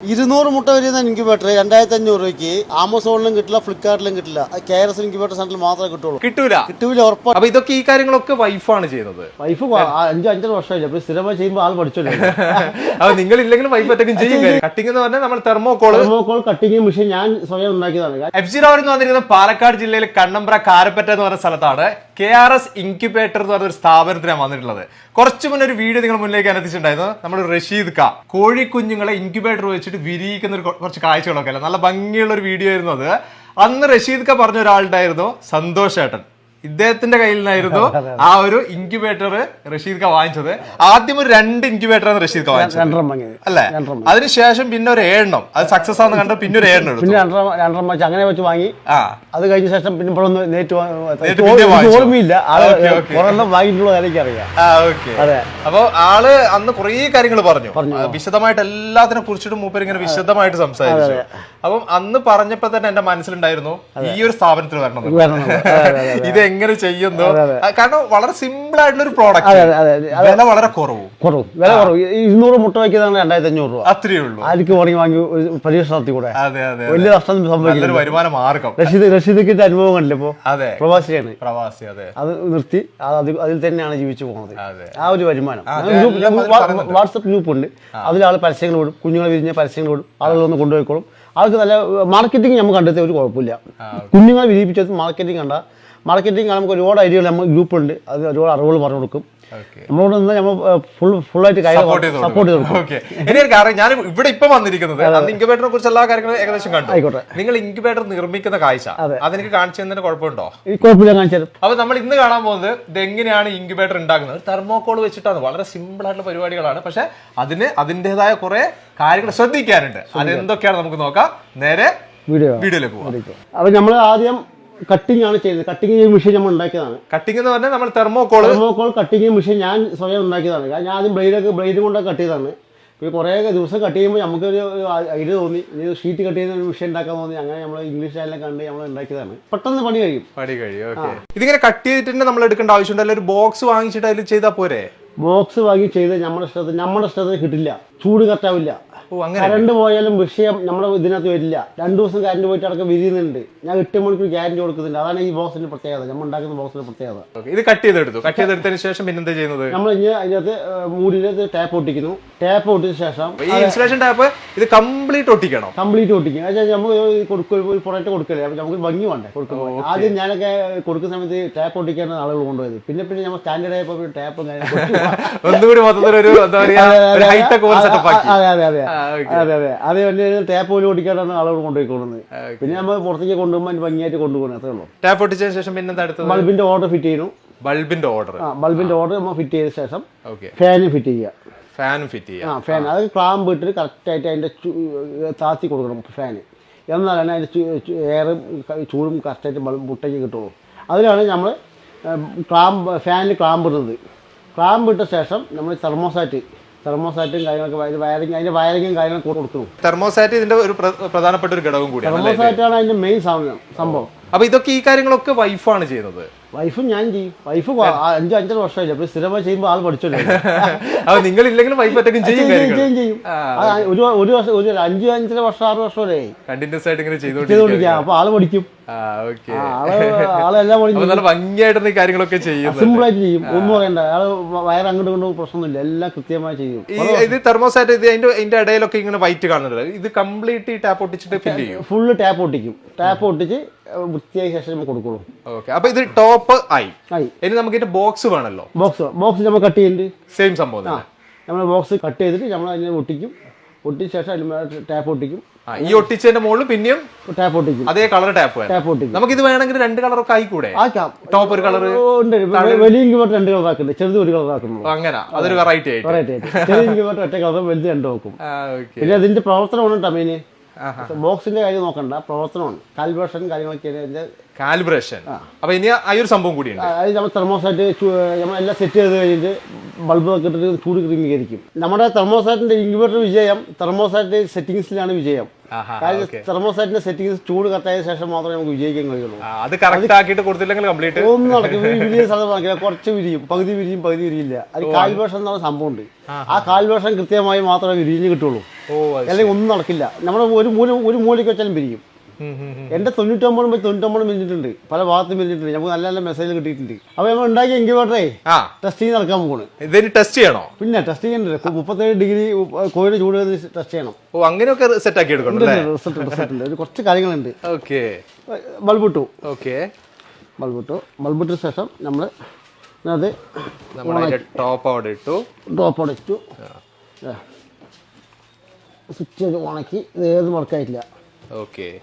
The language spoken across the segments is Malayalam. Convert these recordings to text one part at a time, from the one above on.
ഇരുന്നൂറ് മുട്ട വരുന്ന ഇൻക്യുബേറ്റർ രണ്ടായിരത്തി അഞ്ഞൂറ് രൂപയ്ക്ക് ആമസോണിലും കിട്ടില്ല ഫ്ലിപ്കാർട്ടിലും കിട്ടില്ല. കെ ആർ എസ് ഇൻക്യുബേറ്റർ സെന്ററിൽ മാത്രമേ കിട്ടുള്ളൂ. കിട്ടൂല. കിട്ടൂല ഉറപ്പാണ് അപ്പൊ ഇതൊക്കെ ഈ കാര്യങ്ങളൊക്കെ വൈഫാണ് ചെയ്യുന്നത്. വൈഫ് അഞ്ചു അഞ്ചര വർഷമായില്ല? അപ്പൊ സ്ഥിരമായി ചെയ്യുമ്പോൾ ആൾ പഠിച്ചല്ലോ? അപ്പൊ നിങ്ങൾ ഇല്ലെങ്കിലും വൈഫ് ഒറ്റക്കും ചെയ്യും കട്ടിംഗ് എന്ന് പറഞ്ഞാൽ നമ്മൾ തെർമോകോൾ തെർമോകോൾ കട്ടിംഗ് മെഷീൻ ഞാൻ സ്വയം ഉണ്ടാക്കിയതാണ്. എഫ് ജി റാവർ എന്ന് പറഞ്ഞിരുന്നത് പാലക്കാട് ജില്ലയിലെ കണ്ണമ്പ്ര കാരപ്പറ്റ എന്ന് പറഞ്ഞ സ്ഥലത്താണ് കെ ആർ എസ് ഇൻക്യുബേറ്റർ എന്ന് പറഞ്ഞ ഒരു സ്ഥാപനത്തിനാണ് വന്നിട്ടുള്ളത്. കുറച്ചു മുന്നേ ഒരു വീഡിയോ നിങ്ങൾ മുന്നിലേക്ക് അനുവദിച്ചിട്ടുണ്ടായിരുന്നു നമ്മൾ റഷീദ് ക കോഴിക്കുഞ്ഞുങ്ങളെ ഇൻക്യുബേറ്റർ വെച്ചിട്ട് വിരിയിക്കുന്ന ഒരു കുറച്ച് കാഴ്ചകളൊക്കെ അല്ല? നല്ല ഭംഗിയുള്ള ഒരു വീഡിയോ ആയിരുന്നു അത്. അന്ന് റഷീദ് ക പറഞ്ഞ ഒരാളുണ്ടായിരുന്നു സന്തോഷ് ഏട്ടൻ. ഇദ്ദേഹത്തിന്റെ കയ്യിൽ നിന്നായിരുന്നു ആ ഒരു ഇൻക്യുബേറ്റർ റഷീദ് ക വാങ്ങിച്ചത്. ആദ്യം ഒരു രണ്ട് ഇൻക്യുബേറ്റർ ആണ് റഷീദ് വാങ്ങിച്ചത്. അല്ലേ. അതിനുശേഷം പിന്നെ ഒരു ഏഴെണ്ണം. അത് സക്സസ് ആണെന്ന് കണ്ട പിന്നെ ഒരു ഏഴെണ്ണം എടുത്തു. രണ്ടര വെച്ച് അങ്ങനെ വെച്ച് വാങ്ങി. ആ. അത് കഴിഞ്ഞ ശേഷം പിന്നെ ഇവിടെ ഒന്ന് നേരിട്ട്? ഓർമ്മയില്ല. വാങ്ങിയിട്ടുള്ള കാര്യം അതെ. അപ്പൊ ആൾ അന്ന് കുറേ കാര്യങ്ങൾ പറഞ്ഞു. പറഞ്ഞു. വിശദമായിട്ട് എല്ലാത്തിനെ കുറിച്ചിട്ടും മൂപ്പർ ഇങ്ങനെ വിശദമായിട്ട് സംസാരിച്ചു. അപ്പം അന്ന് പറഞ്ഞപ്പോ തന്നെ എന്റെ മനസ്സിലുണ്ടായിരുന്നു ഈ ഒരു സ്ഥാപനത്തിൽ വരണം. ഇത് എങ്ങനെ ചെയ്യുന്നു? കാരണം വളരെ സിമ്പിൾ ആയിട്ടുള്ള ഒരു പ്രോഡക്റ്റ് വില വളരെ കുറവ്. കുറവ്. വില കുറവ്. ഇരുന്നൂറ് മുട്ട വയ്ക്കുന്നതാണ് രണ്ടായിരത്തി അഞ്ഞൂറ് രൂപ. അത്രയേ ഉള്ളൂ. ആർക്ക് വാങ്ങി വാങ്ങി ഒരു പരീക്ഷ നടത്തി കൂടെ. വലിയ നഷ്ടം സംഭവിക്കില്ല. വരുമാന മാർഗം റഷീദ് റഷീദിന്റെ അനുഭവം കണ്ടില്ല ഇപ്പോ? അതെ. പ്രവാസിയാണ്. പ്രവാസി അതെ. അത് നിർത്തി. അതിൽ തന്നെയാണ് ജീവിച്ചു പോകുന്നത്. ആ ഒരു വരുമാനം. വാട്സപ്പ് ഗ്രൂപ്പ് ഉണ്ട് അതിൽ ആൾ പരസ്യങ്ങൾ വിടും. കുഞ്ഞുങ്ങളെ വിരിഞ്ഞ പരസ്യങ്ങൾ വിടും. ആളുകൾ ഒന്ന് കൊണ്ടുപോയിക്കോളും. ആൾക്ക് നല്ല മാർക്കറ്റിംഗ് നമുക്ക് കണ്ടെത്തിയ ഒരു കുഴപ്പമില്ല. കുഞ്ഞുങ്ങളെ വിജയിപ്പിച്ചത് മാർക്കറ്റിംഗ് കണ്ട. മാർക്കറ്റിംഗ് നമുക്ക് ഒരുപാട് ഐഡിയകൾ നമ്മൾ ഗ്രൂപ്പുണ്ട് അത് ഒരുപാട് അറിവുകൾ പറഞ്ഞു കൊടുക്കും. നമ്മളോട് നിന്ന് നമ്മൾ ഫുൾ ഫുള്ളായിട്ട് സപ്പോർട്ട് ചെയ്ത് സപ്പോർട്ട് ചെയ്ത് ഓക്കെ കാര്യം ഞാൻ ഇവിടെ ഇപ്പൊ വന്നിരിക്കുന്നത് അന്ന് ഇൻക്യുബേറ്ററിനെ കുറിച്ച് എല്ലാ കാര്യങ്ങളും ഏകദേശം കണ്ടു. ആയിക്കോട്ടെ. നിങ്ങൾ ഇൻക്യുബേറ്റർ നിർമ്മിക്കുന്ന കാഴ്ച അതെനിക്ക് കാണിച്ചു തന്നതിന് കുഴപ്പമുണ്ടോ? കുഴപ്പമില്ല കാണിച്ചത് അപ്പൊ നമ്മൾ ഇന്ന് കാണാൻ പോകുന്നത് ഇത് എങ്ങനെയാണ് ഇൻക്യുബേറ്റർ ഉണ്ടാക്കുന്നത്? തെർമോകോൾ വെച്ചിട്ടാണ്. വളരെ സിമ്പിൾ ആയിട്ടുള്ള പരിപാടികളാണ്. പക്ഷെ അതിന് അതിന്റെതായ കുറെ കാര്യങ്ങൾ ശ്രദ്ധിക്കാനുണ്ട്. അതെന്തൊക്കെയാണ് നമുക്ക് നോക്കാം. നേരെ വീഡിയോ വീഡിയോയിലേക്ക് പോകാം അപ്പൊ നമ്മൾ ആദ്യം കട്ടിംഗ് ആണ് ചെയ്തത്. കട്ടിംഗ് മെഷീൻ നമ്മൾ ഉണ്ടാക്കിയതാണ്. കട്ടിംഗ് എന്ന് പറഞ്ഞാൽ നമ്മൾ തെർമോകോൾ തെർമോകോൾ കട്ടിംഗ് മെഷീൻ ഞാൻ സ്വയം ഉണ്ടാക്കിയതാണ്. കാരണം ഞാൻ ആദ്യം ബ്ലേഡൊക്കെ ബ്ലേഡ് കൊണ്ടൊക്കെ കട്ട് ചെയ്തതാണ്. ഇപ്പോൾ കുറേ ദിവസം കട്ട് ചെയ്യുമ്പോൾ നമുക്കൊരു ഐഡിയ തോന്നി. ഇനി ഷീറ്റ് കട്ട് ചെയ്യുന്ന ഒരു മെഷീൻ ഉണ്ടാക്കാൻ തോന്നി. അങ്ങനെ നമ്മൾ ഇംഗ്ലീഷ് ചാനലൊക്കെ കണ്ട് നമ്മൾ ഉണ്ടാക്കിയതാണ്. പെട്ടെന്ന് പണി കഴിയും. പണി കഴിയും ഓക്കെ ഇതിങ്ങനെ കട്ട് ചെയ്തിട്ട് നമ്മൾ എടുക്കേണ്ട ആവശ്യമുണ്ട്. അല്ലെങ്കിൽ ഒരു ബോക്സ് വാങ്ങിച്ചിട്ട് അതിൽ ചെയ്താൽ പോരെ? ബോക്സ് വാങ്ങി ചെയ്ത് നമ്മുടെ ഇഷ്ടത്തിന് നമ്മുടെ ഇഷ്ടത്തിന് കിട്ടില്ല. ചൂട് കറക്റ്റാവില്ല കറണ്ട് പോയാലും വിഷയം നമ്മുടെ ഇതിനകത്ത് വരില്ല. രണ്ടു ദിവസം കറണ്ട് പോയിട്ട് അടക്കം വിരിയുന്നുണ്ട്. ഞാൻ എട്ട് മണിക്കൂർ ഗ്യാരണ്ടി കൊടുക്കുന്നുണ്ട്. അതാണ് ഈ ബോക്സിന്റെ പ്രത്യേകത. നമ്മൾ ഉണ്ടാക്കുന്ന ബോക്സിന്റെ പ്രത്യേകത. ഇത് കട്ട് ചെയ്തെടുത്തു. കട്ട് ചെയ്തെടുത്തതിന് ശേഷം പിന്നെന്താ ചെയ്യുന്നത്? നമ്മൾ ഇനി അതിനകത്ത് മൂടിനകത്ത് ടാപ്പ് ഒട്ടിക്കുന്നു. ടാപ്പ് ഒട്ടിച്ച ശേഷം ഈ ഇൻസുലേഷൻ ടാപ്പ് ഇത് കംപ്ലീറ്റ് ഒട്ടിക്കണം. കംപ്ലീറ്റ് ഒട്ടിക്കും. അതായത് നമ്മൾ കൊടുക്കും പുറത്ത് കൊടുക്കല്ലേ? നമുക്ക് ഭംഗി വേണ്ടേ കൊടുക്കുമ്പോൾ ആദ്യം ഞാനൊക്കെ കൊടുക്കുന്ന സമയത്ത് ടാപ്പ് ഒട്ടിക്കാൻ ആളുകൾ കൊണ്ടുപോയത്. പിന്നെ പിന്നെ നമ്മൾ സ്റ്റാൻഡേർഡ് ആയപ്പോൾ ടാപ്പ് ഒന്നുകൂടി മൊത്തത്തിൽ ഒരു എന്താ പറയാ ഒരു ഹൈടെക് പോലെ സെറ്റപ്പ് ആക്കി. അതെ അതെ അതെ. അതെ അതെ. അത് വലിയ ടാപ്പ് പോലും ഓടിക്കാനാണ് ആളുകൾ കൊണ്ടുപോയിക്കൊള്ളുന്നത്. പിന്നെ നമ്മൾ പുറത്തേക്ക് കൊണ്ടുപോകുമ്പോൾ അതിന് ഭംഗിയായിട്ട് കൊണ്ടുപോകുന്നത് അത്രേ ഉള്ളൂ. ടാപ്പ് ഒട്ടിച്ചതിന് ശേഷം പിന്നെ അടുത്തത്? ബൾബിന്റെ ഓർഡർ ഫിറ്റ് ചെയ്യുന്നു. ബൾബിന്റെ ഓർഡർ ആ ബൾബിന്റെ ഓർഡർ നമ്മൾ ഫിറ്റ് ചെയ്ത ശേഷം ഫാന് ഫിറ്റ് ചെയ്യുക. ഫാനും ഫിറ്റ് ചെയ്യുക. ആ ഫാൻ അത് ക്ലാമ്പ് ഇട്ടിട്ട് കറക്റ്റായിട്ട് അതിന്റെ താത്തി കൊടുക്കണം ഫാന് എന്നാലാണ് അതിന്റെ എയറും ചൂടും കറക്റ്റായിട്ട് ബൾബ് മുട്ടയ്ക്ക് കിട്ടുള്ളൂ. അതിലാണ് നമ്മൾ ക്ലാമ്പ് ഫാനിൽ ക്ലാമ്പ് ഇടുന്നത്. ക്ലാമ്പ് ഇട്ട ശേഷം നമ്മൾ തെർമോസാറ്റ് തെർമോസാറ്റും കാര്യങ്ങളൊക്കെ വയറിംഗ് വയറിങ് അതിന്റെ വയറിങ്ങും കാര്യങ്ങളൊക്കെ കൊടുത്തു തെർമോസാറ്റ് ഇതിന്റെ ഒരു പ്രധാനപ്പെട്ട ഒരു ഘടകം കൂടിയാണ്? തെർമോസാറ്റാണ് അതിന്റെ മെയിൻ സംഭവം. അപ്പൊ ഇതൊക്കെ ഈ കാര്യങ്ങളൊക്കെ വൈഫാണ് ചെയ്യുന്നത്? വൈഫും ഞാൻ ചെയ്യും. വൈഫ് അഞ്ചു അഞ്ചര വർഷമായില്ല അപ്പൊ സ്ഥിരമായി ചെയ്യുമ്പോൾ ആൾ പഠിച്ചല്ലോ? നിങ്ങൾ ഇല്ലെങ്കിലും വൈഫ് ഒറ്റക്കും ചെയ്യും ചെയ്യും ഒരു ഒരു വർഷം ഒരു അഞ്ചു അഞ്ചര വർഷം ആറ് വർഷം വരെ കണ്ടിന്യൂസ് ആയിട്ട് ഇങ്ങനെ ചെയ്തോണ്ടിരിക്കും അപ്പൊ ആൾ പഠിക്കും. ഭംഗിയായിട്ട് കാര്യങ്ങളൊക്കെ ചെയ്യും സിമ്പിൾ ആയിട്ട് ചെയ്യും. ഒന്നും പറയണ്ട. ആൾ വയർ അങ്ങോട്ട് കൊണ്ടും പ്രശ്നമൊന്നുമില്ല. എല്ലാം കൃത്യമായി ചെയ്യും. ഇത് തെർമോസാറ്റ് ഇത് അതിന്റെ അതിന്റെ ഇടയിലൊക്കെ ഇങ്ങനെ വൈറ്റ് കാണുന്നുണ്ട് ഇത് കംപ്ലീറ്റ് ടാപ്പ് ഒട്ടിച്ചിട്ട് ഫില്ല് ചെയ്യും? ഫുള്ള് ടാപ്പ് ഒട്ടിക്കും. ടാപ്പ് ഒട്ടിച്ച് വൃത്തിയായ ശേഷം കൊടുക്കുള്ളൂ. ഓക്കെ. അപ്പൊ ഇത് ടോപ്പ് ആയി. ഇനി നമുക്ക് ഇതിന്റെ ബോക്സ് വേണമല്ലോ ബോക്സ് ബോക്സ് നമ്മൾ കട്ട് ചെയ്യുന്നുണ്ട് സെയിം സംഭവം നമ്മൾ ബോക്സ് കട്ട് ചെയ്തിട്ട് നമ്മൾ അതിനെ ഒട്ടിക്കും. ഒട്ടിച്ച ശേഷം അതിന് ടാപ്പ് ഒട്ടിക്കും. ഈ ഒട്ടിച്ചതിന്റെ മുകളിൽ പിന്നെയും ടാപ്പ് ഒട്ടിക്കും. അതേ കളർ ടാപ്പ് ടാപ്പ് ഒട്ടിക്കും. നമുക്ക് ഇത് വേണമെങ്കിൽ രണ്ട് കളറൊക്കെ ആയിക്കൂടെ ടോപ്പ് ഒരു കളർ ഉണ്ട്. വലിയ ഇൻക്യുബേറ്റർ രണ്ട് കളർ ആക്കുന്നത് ചെറുത് ഒരു കളർ ആക്കുന്നു അങ്ങനെ. അതൊരു വെറൈറ്റി ആയിട്ട്. വെറൈറ്റി ആയിട്ട്. ചെറിയ ഇൻക്യുബേറ്റർ ഒറ്റ കളർ വലുത് രണ്ട് നോക്കും പിന്നെ അതിന്റെ പ്രവർത്തനമാണ് കേട്ടോ ബോക്സിന്റെ കാര്യം നോക്കണ്ട പ്രവർത്തനമാണ് കാൽബ്രേഷൻ കാര്യങ്ങളൊക്കെ ഇതിന്റെ കാലിബ്രേഷൻ അപ്പൊ ഇനി ആ ഒരു സംഭവം കൂടിയുണ്ട്. അതായത് നമ്മൾ തെർമോസാറ്റ് നമ്മളെല്ലാം സെറ്റ് ചെയ്ത് കഴിഞ്ഞിട്ട് ബൾബ് കിട്ടിട്ട് ചൂട് ക്രമീകരിക്കും. നമ്മുടെ തെർമോസാറ്റിന്റെ ഇൻവേർട്ടർ വിജയം തെർമോസാറ്റ് സെറ്റിങ്സിലാണ് വിജയം. Okay. തെർമോസൈറ്റിന്റെ സെറ്റിംഗ് ചൂട് കറക്റ്റായ ശേഷം മാത്രമേ നമുക്ക് വിജയിക്കാൻ കഴിയുള്ളൂ. അത് കറക്റ്റ് ആക്കിയിട്ട് കൊടുത്തില്ലെങ്കിൽ കംപ്ലീറ്റ് ഒന്നും നടക്കും വിരിയ സാധനം കുറച്ച് വിരിയും. പകുതി വിരിയും പകുതി വിരിയില്ല. അത് കാൽവേഷം എന്നുള്ള സംഭവമുണ്ട്. ആ കാൽവേഷം കൃത്യമായി മാത്രമേ വിരിഞ്ഞ് കിട്ടുള്ളൂ. അല്ലെങ്കിൽ ഒന്നും നടക്കില്ല. നമ്മുടെ ഒരു മൂല ഒരു മൂലയ്ക്ക് വെച്ചാലും ഉം. എന്റെ തൊണ്ണൂറ്റൊമ്പത് പോയി തൊണ്ണൂറ്റൊമ്പത് പിരിഞ്ഞിട്ടുണ്ട്. പല ഭാഗത്തും പിരിഞ്ഞിട്ടുണ്ട്. നമുക്ക് നല്ല നല്ല മെസ്സേജ് കിട്ടിയിട്ടുണ്ട്. അപ്പോൾ നമ്മൾ ഉണ്ടാക്കിയ ഇൻക്യുബേറ്ററേ ടെസ്റ്റ് ചെയ്ത് നടക്കാൻ പോകുന്നു ഇതിന് ടെസ്റ്റ് ചെയ്യണോ? പിന്നെ ടെസ്റ്റ് ചെയ്യണ്ടേ? മുപ്പത്തേഴ് ഡിഗ്രി കോഴിയുടെ ചൂട് ടെസ്റ്റ് ചെയ്യണം? ഓ അങ്ങനെയൊക്കെ സെറ്റ് ആക്കി എടുക്കണം റിസൾട്ട് റിസൾട്ട് ഉണ്ട് കുറച്ച് കാര്യങ്ങളുണ്ട്. ഓക്കെ ബൾബ് ഇട്ടു. ഓക്കെ ബൾബ് ഇട്ടു. ബൾബ് ഇട്ട ശേഷം നമ്മൾ അത് അവിടെ ഇട്ടു. ടോപ്പ് അവിടെ ഇട്ടു. സ്വിച്ച് ഉണക്കി ഇത് ഏത് വർക്കായിട്ടില്ല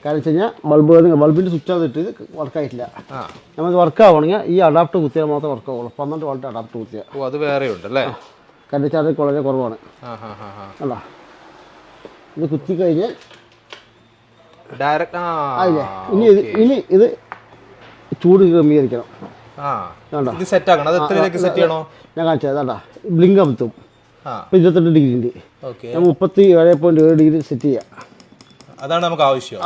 കാരണം വെച്ച് കഴിഞ്ഞാൽ ബൾബ് ബൾബിന്റെ സ്വിച്ച് അതിട്ട് വർക്കായിട്ടില്ല നമുക്ക് വർക്ക് ആവണമെങ്കിൽ ഈ അഡാപ്റ്റർ കുത്തിയാൽ മാത്രമേ വർക്ക് ആവുള്ളൂ. പന്ത്രണ്ട് വോൾട്ട് അഡാപ്റ്റർ കുത്തിയാൽ ഓ അത് വേറെ ഉണ്ട് അല്ലേ വെച്ചാൽ അത് വളരെ കുറവാണ്. അല്ല. ഇത് കുത്തി കഴിഞ്ഞാൽ ഡയറക്റ്റ് ഇനി ഇത് ഇനി ഇത് ചൂട് ക്രമീകരിക്കണം. സെറ്റ് ആക്കണം. സെറ്റ് ചെയ്യണോ? ഞാൻ കാണിച്ചത് ബ്ലിങ്ക് അമുത്തും ഇരുപത്തെട്ട് ഡിഗ്രി ഉണ്ട്. മുപ്പത്തി ഏഴ് പോയിന്റ് ഏഴ് ഡിഗ്രി സെറ്റ് ചെയ്യാം. അതാണ് നമുക്ക് ആവശ്യം.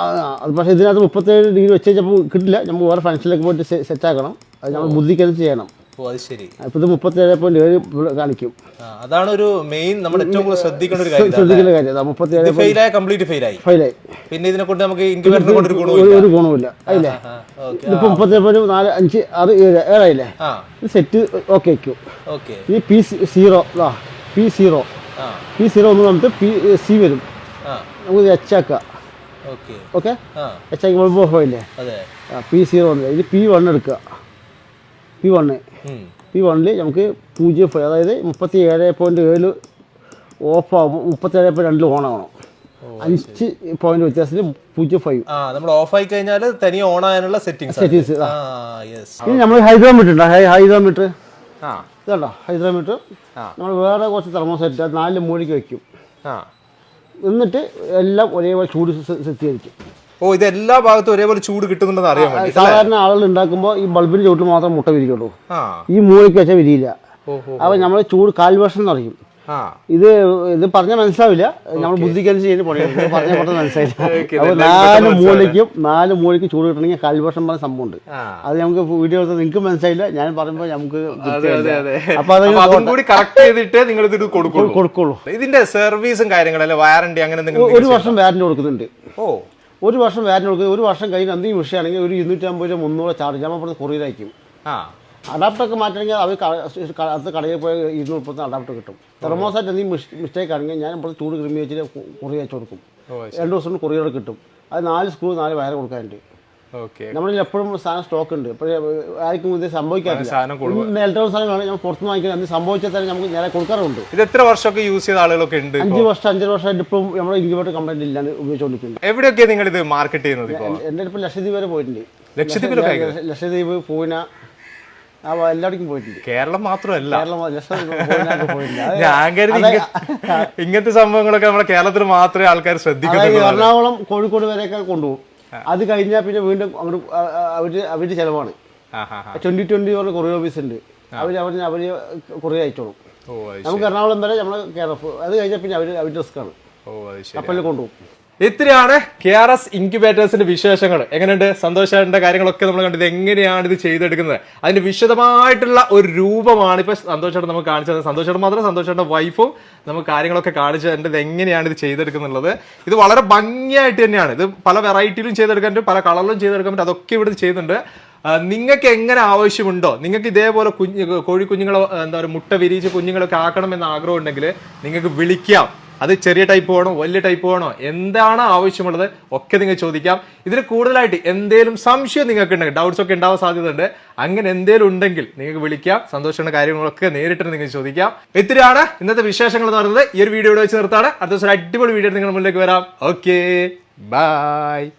അത് പക്ഷേ ഇതിനകത്ത് മുപ്പത്തേഴ് ഡിഗ്രി വെച്ച് കഴിഞ്ഞപ്പോൾ കിട്ടില്ല. നമ്മൾ വേറെ ഫംഗ്ഷനിലേക്ക് പോയിട്ട് സെറ്റ് ആക്കണം അത് നമ്മൾ ബുദ്ധിക്കനുസരിച്ച് ചെയ്യണം. ഓ അത് ശരി. അപ്പോൾ ഇത് മുപ്പത്തേഴ് പോയിന്റ് ഏഴ് ഇവിടെ കാണിക്കും. അതാണ് ഒരു മെയിൻ നമ്മൾ ഏറ്റവും കൂടുതൽ ശ്രദ്ധിക്കേണ്ട ഒരു കാര്യം. ശ്രദ്ധിക്കേണ്ട കാര്യം. മുപ്പത്തേഴ് ഫെയിലായ കംപ്ലീറ്റ് ഫെയിലായി ഫൈലായി പിന്നെ ഇതിനെ കൊണ്ട് നമുക്ക് ഇൻക്യുബേറ്ററിനെ കൊണ്ട് ഒരു ഗുണമില്ല അതില്ലേ ഇതിപ്പോൾ മുപ്പത്തേഴ് പോയിന്റ് നാല് അഞ്ച് ആറ് ഏഴ് ഏഴായില്ലേ സെറ്റ് ഓക്കെ. ആക്കും ഓക്കെ ഈ പി സീറോ ആ പി സീറോ പി സീറോ ഒന്ന് വന്നിട്ട് പി സി വരും. നമുക്ക് എച്ച് ആക്കുക ഓക്കെ എച്ച് ഐ വോൾവോ അതെ. പി സീറോ വന്നില്ല ഇത് പി വൺ എടുക്കുക. P one. പി വണ്ണിൽ നമുക്ക് പൂജ്യം ഫൈവ് അതായത് മുപ്പത്തി ഏഴ് പോയിന്റ് ഏഴ് ഓഫ് ആകുമ്പോൾ മുപ്പത്തേഴ് പോയിന്റ് രണ്ടിൽ ഓൺ ആവണം അഞ്ച് പോയിന്റ് വ്യത്യാസത്തിൽ പൂജ്യം ഫൈവ് നമ്മൾ ഓഫ് ആയി കഴിഞ്ഞാൽ തനിയെ ഓൺ ആകാനുള്ള സെറ്റിംഗ്സ് സെറ്റിങ്സ് ആ. യെസ് ഇനി നമ്മൾ ഹൈഡ്രോമീറ്റർ ഉണ്ട് ഹൈഡ്രോമീറ്റർ ആ. ഹൈഡ്രോമീറ്റർ. നമ്മൾ വേറെ കുറച്ച് തെർമോസെറ്റ് നാല് മൂലിക്ക് വെക്കും. എന്നിട്ട് എല്ലാം ഒരേപോലെ ചൂട് സെറ്റ് ചെയ്തിരിക്കും ഓ ഇത് എല്ലാ ഭാഗത്തും ഒരേപോലെ ചൂട് കിട്ടുന്നുണ്ടെന്ന് അറിയാൻ വേണ്ടി സാധാരണ ആളുകൾ ഉണ്ടാക്കുമ്പോൾ ഈ ബൾബിന് ചുവട്ടിൽ മാത്രം മുട്ട വിരിക്കുള്ളൂ ഈ മൂലയ്ക്ക് വെച്ചാൽ വിരിയില്ല. അപ്പോൾ നമ്മൾ ചൂട് കാൽവേഷൻ എന്ന് പറയും. ഇത് ഇത് പറഞ്ഞ മനസ്സിലാവില്ല. നമ്മൾ ബുദ്ധിക്കനുസരിച്ച് പണിയാണ് പറഞ്ഞ പെട്ടെന്ന് മനസ്സിലായില്ല. അപ്പോൾ നാല് മൂലയ്ക്കും നാല് മൂലയ്ക്കും ചൂട് കിട്ടണമെങ്കിൽ കാൽവർഷം പറഞ്ഞ സംഭവമുണ്ട്. അത് നമുക്ക് വീഡിയോ എടുത്ത് നിങ്ങൾക്ക് മനസ്സിലായില്ല. ഞാൻ പറയുമ്പോൾ നമുക്ക് അപ്പോൾ അത് കൂടി കറക്റ്റ് ചെയ്തിട്ട് നിങ്ങൾ ഇത് കൊടുക്കുള്ളൂ. ഇതിന്റെ സർവീസും കാര്യങ്ങളല്ലേ വാറണ്ടി അങ്ങനെ ഒരു വർഷം വാറണ്ടി കൊടുക്കുന്നുണ്ട്. ഓ. ഒരു വർഷം വാറണ്ടി കൊടുക്കുന്നത് ഒരു വർഷം കഴിഞ്ഞ് എന്തെങ്കിലും വിഷയമാണെങ്കിൽ ഒരു ഇരുന്നൂറ്റമ്പത് രൂപ മുന്നൂറ് ചാർജ് ഞാൻ ഇവിടുന്ന് കൊറിയർ ആ. അഡാപ്റ്ററൊക്കെ മാറ്റണമെങ്കിൽ അവർ അടുത്ത കടയിൽ പോയി ഇരുന്നൂറ് മുപ്പത്തി അഡാപ്റ്റർ കിട്ടും. തെർമോസായിട്ട് എന്തെങ്കിലും മിസ്റ്റേക്ക് ആണെങ്കിൽ ഞാൻ ഇപ്പോൾ ചൂട് ക്രിമി വെച്ചിട്ട് കുറി അയച്ചു കൊടുക്കും. രണ്ട് ദിവസം കൊണ്ട് കുറിയോടെ കിട്ടും. അത് നാല് സ്ക്രൂ നാല് വയറ് കൊടുക്കാനുണ്ട്. ഓക്കെ നമ്മളിൽ എപ്പോഴും സാധനം സ്റ്റോക്ക് ഉണ്ട്. ഇപ്പോൾ ആർക്കും ഇത് സംഭവിക്കാറില്ല. ഇലക്ട്രോണിക് സാധനമാണ് നമ്മൾ പുറത്ത് വാങ്ങിക്കുന്നത് അത് സംഭവിച്ചാൽ തന്നെ നമുക്ക് നേരെ കൊടുക്കാറുണ്ട്. ഇത് എത്ര വർഷമൊക്കെ യൂസ് ചെയ്ത ആളുകളൊക്കെ ഉണ്ട് അഞ്ച് വർഷം അഞ്ചര വർഷമായിട്ട് ഇപ്പം നമ്മുടെ ഇൻക്യൂബേറ്റർ കംപ്ലൈന്റ് ഇല്ലാണ്ട് ഉപയോഗിച്ചുകൊണ്ടിരിക്കുന്നത് എവിടെയൊക്കെ നിങ്ങൾ ഇത് മാർക്കറ്റ് ചെയ്യുന്നത് എന്റെ എന്റെ ഇപ്പോൾ ലക്ഷദ്വീപ് വരെ പോയിട്ടുണ്ട്. ലക്ഷദ്വീപ് ലക്ഷ- ലക്ഷദ്വീപ് പൂന എല്ലായിടക്കും പോയിട്ടുണ്ട്. കേരളം മാത്രമല്ല. ഞാൻ കരുതി ഇങ്ങനത്തെ സംഭവങ്ങളൊക്കെ നമ്മുടെ കേരളത്തിൽ മാത്രമേ ആൾക്കാർ ശ്രദ്ധിക്കുന്നുള്ളൂ എറണാകുളം കോഴിക്കോട് വരെയൊക്കെ കൊണ്ടുപോകും. അത് കഴിഞ്ഞാൽ പിന്നെ വീണ്ടും അങ്ങോട്ട് അവർ അവരുടെ ചെലവാണ്. ട്വന്റി ട്വന്റി പറഞ്ഞ കൊറിയ ഓഫീസ് ഉണ്ട്. അവർ അവർ അവർ കൊറിയ അയച്ചോളും. നമുക്ക് എറണാകുളം വരെ നമ്മൾ കേരള അത് കഴിഞ്ഞാൽ പിന്നെ അവർ അവരുടെ റിസ്ക്കാണ്. കപ്പലിൽ കൊണ്ടുപോകും. ഇത്രയാണ് കെ ആർ എസ് ഇൻക്യുബേറ്റേഴ്സിന്റെ വിശേഷങ്ങൾ. എങ്ങനെയുണ്ട്? സന്തോഷേട്ടന്റെ കാര്യങ്ങളൊക്കെ നമ്മൾ കണ്ടത് എങ്ങനെയാണ് ഇത് ചെയ്തെടുക്കുന്നത്? അതിന്റെ വിശദമായിട്ടുള്ള ഒരു രൂപമാണ് ഇപ്പൊ സന്തോഷമായിട്ട് നമുക്ക് കാണിച്ചത്. സന്തോഷമായിട്ട് മാത്രം സന്തോഷമായിട്ട് വൈഫും നമുക്ക് കാര്യങ്ങളൊക്കെ കാണിച്ചു തരേണ്ടത് എങ്ങനെയാണ് ഇത് ചെയ്തെടുക്കുന്നുള്ളത്. ഇത് വളരെ ഭംഗിയായിട്ട് തന്നെയാണ്. ഇത് പല വെറൈറ്റിയിലും ചെയ്തെടുക്കാൻ പല കളറിലും ചെയ്തെടുക്കാൻ പറ്റും. അതൊക്കെ ഇവിടെ ചെയ്യുന്നുണ്ട്. നിങ്ങൾക്ക് എങ്ങനെ ആവശ്യമുണ്ടോ നിങ്ങൾക്ക് ഇതേപോലെ കുഞ്ഞ് കോഴി കുഞ്ഞുങ്ങളോ എന്താ പറയുക മുട്ട വിരിയിച്ച് കുഞ്ഞുങ്ങളൊക്കെ ആക്കണമെന്ന് ആഗ്രഹം ഉണ്ടെങ്കിൽ നിങ്ങൾക്ക് വിളിക്കാം. അത് ചെറിയ ടൈപ്പ് വേണോ വലിയ ടൈപ്പ് വേണോ എന്താണ് ആവശ്യമുള്ളത് ഒക്കെ നിങ്ങൾ ചോദിക്കാം. ഇതിൽ കൂടുതലായിട്ട് എന്തെങ്കിലും സംശയം നിങ്ങൾക്ക് ഉണ്ടെങ്കിൽ ഡൗട്ട്സ് ഒക്കെ ഉണ്ടാവാൻ സാധ്യതയുണ്ട്. അങ്ങനെ എന്തെങ്കിലും ഉണ്ടെങ്കിൽ നിങ്ങൾക്ക് വിളിക്കാം. സന്തോഷമുള്ള കാര്യങ്ങളൊക്കെ നേരിട്ട് നിങ്ങൾ ചോദിക്കാം. ഇത്രയാണ് ഇന്നത്തെ വിശേഷങ്ങൾ എന്ന് പറയുന്നത്. ഈ ഒരു വീഡിയോ വെച്ച് നിർത്താണ്. അടുത്ത ദിവസം അടിപൊളി വീഡിയോ നിങ്ങളുടെ മുന്നിലേക്ക് വരാം. Okay bye